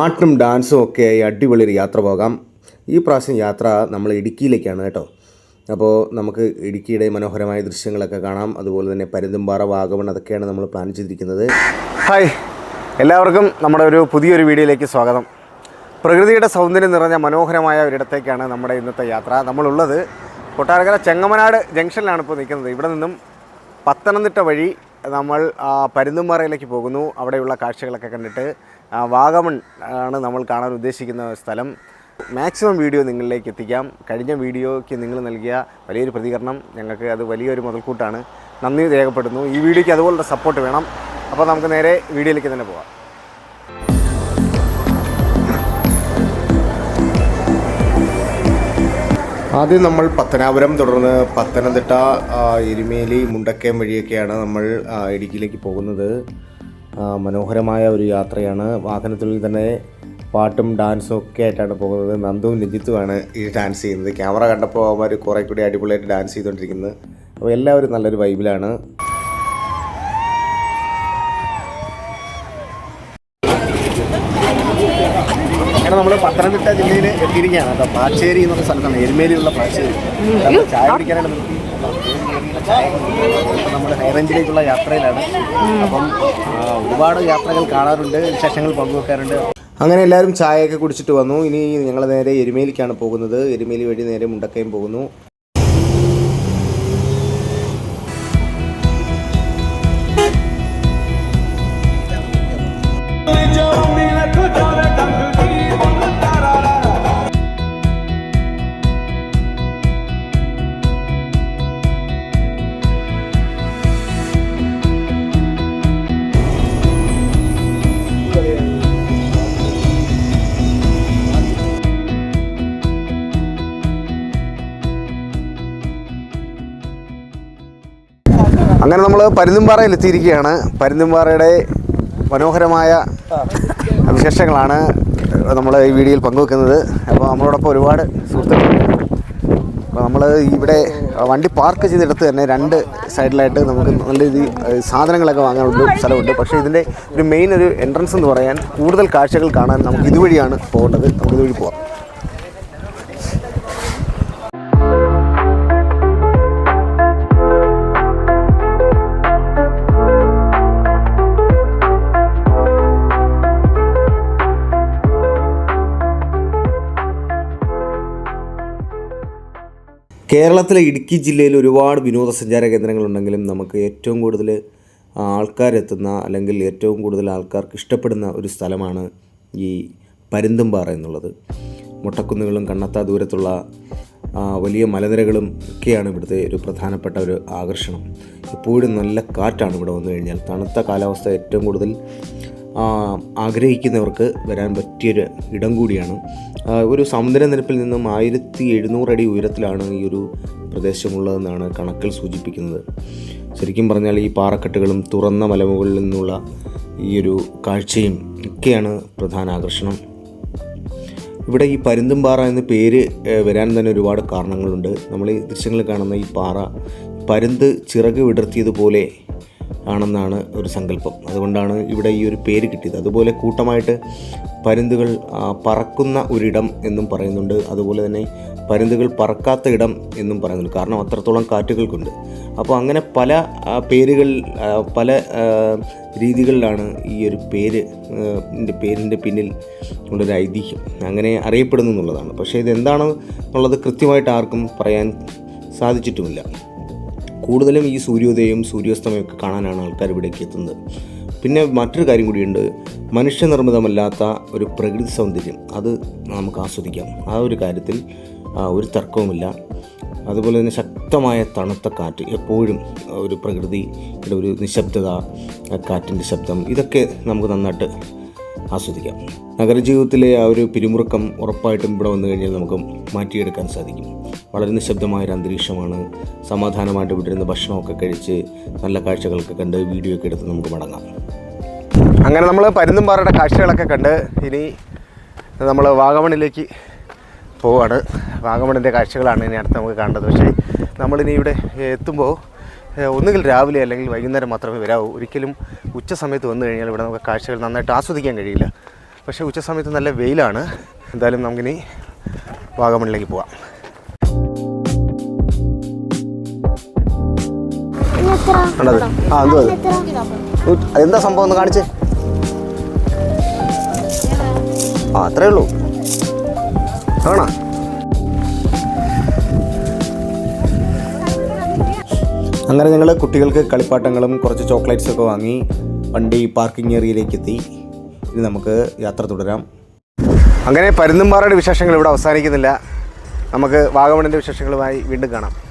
പാട്ടും ഡാൻസും ഒക്കെ ആയി അടിപൊളി ഒരു യാത്ര പോകാം. ഈ പ്രാവശ്യം യാത്ര നമ്മൾ ഇടുക്കിയിലേക്കാണ് കേട്ടോ. അപ്പോൾ നമുക്ക് ഇടുക്കിയുടെ മനോഹരമായ ദൃശ്യങ്ങളൊക്കെ കാണാം. അതുപോലെ തന്നെ പരുന്തുംപാറ വാഗമൺ അതൊക്കെയാണ് നമ്മൾ പ്ലാൻ ചെയ്തിരിക്കുന്നത്. ഹായ്. എല്ലാവർക്കും നമ്മുടെ ഒരു പുതിയൊരു വീഡിയോയിലേക്ക് സ്വാഗതം. പ്രകൃതിയുടെ സൗന്ദര്യം നിറഞ്ഞ മനോഹരമായ ഒരിടത്തേക്കാണ് നമ്മുടെ ഇന്നത്തെ യാത്ര. നമ്മളുള്ളത് കൊട്ടാരക്കര ചെങ്ങമനാട് ജംഗ്ഷനിലാണ് ഇപ്പോൾ നിൽക്കുന്നത്. ഇവിടെ നിന്നും പത്തനംതിട്ട വഴി നമ്മൾ പരുന്തുംപാറയിലേക്ക് പോകുന്നു. അവിടെയുള്ള കാഴ്ചകളൊക്കെ കണ്ടിട്ട് വാഗമൺ ആണ് നമ്മൾ കാണാൻ ഉദ്ദേശിക്കുന്ന സ്ഥലം. മാക്സിമം വീഡിയോ നിങ്ങളിലേക്ക് എത്തിക്കാം. കഴിഞ്ഞ വീഡിയോയ്ക്ക് നിങ്ങൾ നൽകിയ വലിയൊരു പ്രതികരണം. ഞങ്ങൾക്ക് അത് വലിയൊരു മുതൽക്കൂട്ടാണ്. നന്ദി രേഖപ്പെടുന്നു ഈ വീഡിയോയ്ക്ക് അതുപോലുള്ള സപ്പോർട്ട് വേണം. അപ്പോൾ നമുക്ക് നേരെ വീഡിയോയിലേക്ക് തന്നെ പോകാം ആദ്യം നമ്മൾ പത്തനാപുരം തുടർന്ന് പത്തനംതിട്ട എരുമേലി മുണ്ടക്കയം വഴിയൊക്കെയാണ് നമ്മൾ ഇടുക്കിയിലേക്ക് പോകുന്നത്. മനോഹരമായ ഒരു യാത്രയാണ്. വാഹനത്തിൽ തന്നെ പാട്ടും ഡാൻസും ഒക്കെ ആയിട്ടാണ് പോകുന്നത്. നന്ദുവും ലജിത്തുമാണ് ഈ ഡാൻസ് ചെയ്യുന്നത്. ക്യാമറ കണ്ടപ്പോൾ അവർ കുറേ കൂടി അടിപൊളിയായിട്ട് ഡാൻസ് ചെയ്തുകൊണ്ടിരിക്കുന്നത് അപ്പോൾ എല്ലാവരും നല്ലൊരു വൈബിലാണ് നമ്മൾ പത്തനംതിട്ട ജില്ലയിൽ എത്തിയിരിക്കുകയാണ്. കേട്ടോ പാച്ചേരി എന്നൊരു സ്ഥലത്താണ്. എരുമേലിയുള്ള പാച്ചേരി. ചായ പിടിക്കാനായിട്ട് നമ്മൾ ഹൈറേഞ്ചിലേക്കുള്ള യാത്രയിലാണ്. അപ്പം ഒരുപാട് യാത്രകൾ കാണാറുണ്ട് വിശേഷങ്ങൾ പങ്കുവെക്കാറുണ്ട്. അങ്ങനെ എല്ലാവരും ചായയൊക്കെ കുടിച്ചിട്ട് വന്നു. ഇനി ഞങ്ങൾ നേരെ എരുമേലിക്കാണ് പോകുന്നത്. എരുമേലി വഴി നേരെ മുണ്ടക്കയം പോകുന്നു. അങ്ങനെ നമ്മൾ പരുന്തുംപാറയിൽ എത്തിയിരിക്കുകയാണ്. പരുന്തുംപാറയുടെ മനോഹരമായ വിശേഷങ്ങളാണ് നമ്മൾ ഈ വീഡിയോയിൽ പങ്കുവെക്കുന്നത്. അപ്പോൾ നമ്മളോടൊപ്പം ഒരുപാട് സുഹൃത്തുക്കളുണ്ട്. അപ്പോൾ നമ്മൾ ഇവിടെ വണ്ടി പാർക്ക് ചെയ്തെടുത്ത് തന്നെ രണ്ട് സൈഡിലായിട്ട് നമുക്ക് നല്ല രീതി സാധനങ്ങളൊക്കെ വാങ്ങാനുള്ള സ്ഥലമുണ്ട്. പക്ഷേ ഇതിന്റെ ഒരു മെയിൻ ഒരു എൻട്രൻസ് എന്ന് പറയാൻ കൂടുതൽ കാഴ്ചകൾ കാണാൻ നമുക്ക് ഇതുവഴിയാണ് പോകേണ്ടത്. നമുക്ക് ഇതുവഴി പോവാം. കേരളത്തിലെ ഇടുക്കി ജില്ലയിൽ ഒരുപാട് വിനോദസഞ്ചാര കേന്ദ്രങ്ങളുണ്ടെങ്കിലും നമുക്ക് ഏറ്റവും കൂടുതൽ ആൾക്കാരെത്തുന്ന അല്ലെങ്കിൽ ഏറ്റവും കൂടുതൽ ആൾക്കാർക്ക് ഇഷ്ടപ്പെടുന്ന ഒരു സ്ഥലമാണ് ഈ പരുന്തുംപാറ എന്നുള്ളത്. മുട്ടക്കുന്നുകളും കണ്ണത്താ ദൂരത്തുള്ള വലിയ മലനിരകളും ഒക്കെയാണ് ഇവിടുത്തെ ഒരു പ്രധാനപ്പെട്ട ഒരു ആകർഷണം. എപ്പോഴും നല്ല കാറ്റാണ് ഇവിടെ വന്നു കഴിഞ്ഞാൽ. തണുത്ത കാലാവസ്ഥ ഏറ്റവും കൂടുതൽ ആഗ്രഹിക്കുന്നവർക്ക് വരാൻ പറ്റിയൊരു ഇടം കൂടിയാണ്. ഒരു സമുദ്രനിരപ്പിൽ നിന്നും ആയിരത്തി എഴുന്നൂറ് അടി ഉയരത്തിലാണ് ഈ ഒരു പ്രദേശമുള്ളതെന്നാണ് കണക്കിൽ സൂചിപ്പിക്കുന്നത്. ശരിക്കും പറഞ്ഞാൽ ഈ പാറക്കെട്ടുകളും തുറന്ന മലമുകളിൽ നിന്നുള്ള ഈ ഒരു കാഴ്ചയും ഒക്കെയാണ് പ്രധാന ആകർഷണം. ഇവിടെ ഈ പരുന്തുംപാറ എന്ന പേര് വരാൻ തന്നെ ഒരുപാട് കാരണങ്ങളുണ്ട്. നമ്മൾ ഈ ദൃശ്യങ്ങളിൽ കാണുന്ന ഈ പാറ പരുന്ത് ചിറക് വിടർത്തിയതുപോലെ ആണെന്നാണ് ഒരു സങ്കല്പം. അതുകൊണ്ടാണ് ഇവിടെ ഈ ഒരു പേര് കിട്ടിയത്. അതുപോലെ കൂട്ടമായിട്ട് പരുന്തുകൾ പറക്കുന്ന ഒരിടം എന്നും പറയുന്നുണ്ട്. അതുപോലെ തന്നെ പരുന്തുകൾ പറക്കാത്ത ഇടം എന്നും പറയുന്നുണ്ട്. കാരണം അത്രത്തോളം കാറ്റുകൾക്കുണ്ട്. അപ്പോൾ അങ്ങനെ പല പേരുകൾ പല രീതികളിലാണ് ഈ ഒരു പേര് പേരിന്റെ പിന്നിൽ ഉള്ളൊരു ഐതിഹ്യം. അങ്ങനെ അറിയപ്പെടുന്നു എന്നുള്ളതാണ്. പക്ഷേ ഇതെന്താണ് എന്നുള്ളത് കൃത്യമായിട്ട് ആർക്കും പറയാൻ സാധിച്ചിട്ടുമില്ല. കൂടുതലും ഈ സൂര്യോദയവും സൂര്യാസ്തമയമൊക്കെ കാണാനാണ് ആൾക്കാർ ഇവിടേക്ക് എത്തുന്നത്. പിന്നെ മറ്റൊരു കാര്യം കൂടിയുണ്ട്. മനുഷ്യനിർമ്മിതമല്ലാത്ത ഒരു പ്രകൃതി സൗന്ദര്യം അത് നമുക്ക് ആസ്വദിക്കാം. ആ ഒരു കാര്യത്തിൽ ഒരു തർക്കവുമില്ല. അതുപോലെ തന്നെ ശക്തമായ തണുത്ത കാറ്റ് എപ്പോഴും ഒരു പ്രകൃതിയുടെ ഒരു നിശബ്ദത കാറ്റിന്റെ ശബ്ദം ഇതൊക്കെ നമുക്ക് നന്നായിട്ട് ആസ്വദിക്കാം. നഗരജീവിതത്തിലെ ആ ഒരു പിരിമുറുക്കം ഉറപ്പായിട്ടും ഇവിടെ വന്നു കഴിഞ്ഞാൽ നമുക്ക് മാറ്റിയെടുക്കാൻ സാധിക്കും. വളരെ നിശബ്ദമായ ഒരു അന്തരീക്ഷമാണ്. സമാധാനമായിട്ട് വിട്ടിരുന്ന ഭക്ഷണമൊക്കെ കഴിച്ച് നല്ല കാഴ്ചകളൊക്കെ കണ്ട് വീഡിയോ ഒക്കെ എടുത്ത് നമുക്ക് മടങ്ങാം. അങ്ങനെ നമ്മൾ പരുന്തുംപാറയുടെ കാഴ്ചകളൊക്കെ കണ്ട് ഇനി നമ്മൾ വാഗമണിലേക്ക് പോവാണ്. വാഗമണിന്റെ കാഴ്ചകളാണ് ഇനി അടുത്ത് നമുക്ക് കാണേണ്ടത്. പക്ഷേ നമ്മളിനി ഇവിടെ എത്തുമ്പോൾ ഒന്നുകിൽ രാവിലെ അല്ലെങ്കിൽ വൈകുന്നേരം മാത്രമേ വരാവൂ. ഒരിക്കലും ഉച്ച സമയത്ത് വന്നു കഴിഞ്ഞാൽ ഇവിടെ നമുക്ക് കാഴ്ചകൾ നന്നായിട്ട് ആസ്വദിക്കാൻ കഴിയില്ല. പക്ഷേ ഉച്ച സമയത്ത് നല്ല വെയിലാണ്. എന്തായാലും നമുക്കിനി വാഗമണിലേക്ക് പോവാം. കണ്ടത്. ആ എന്തോ അത് നൂറ്റി- അതെന്താ സംഭവം? ഒന്ന് കാണിച്ചേ. ആ അത്രേ ഉള്ളൂ. ആണോ അങ്ങനെ ഞങ്ങൾ കുട്ടികൾക്ക് കളിപ്പാട്ടങ്ങളും കുറച്ച് ചോക്ലേറ്റ്സ് ഒക്കെ വാങ്ങി വണ്ടി പാർക്കിംഗ് ഏരിയയിലേക്ക് എത്തി. ഇനി നമുക്ക് യാത്ര തുടരാം. അങ്ങനെ പരുന്തുംപാറയുടെ വിശേഷങ്ങൾ ഇവിടെ അവസാനിക്കുന്നില്ല. നമുക്ക് വാഗമണിന്റെ വിശേഷങ്ങളുമായി വീണ്ടും കാണാം.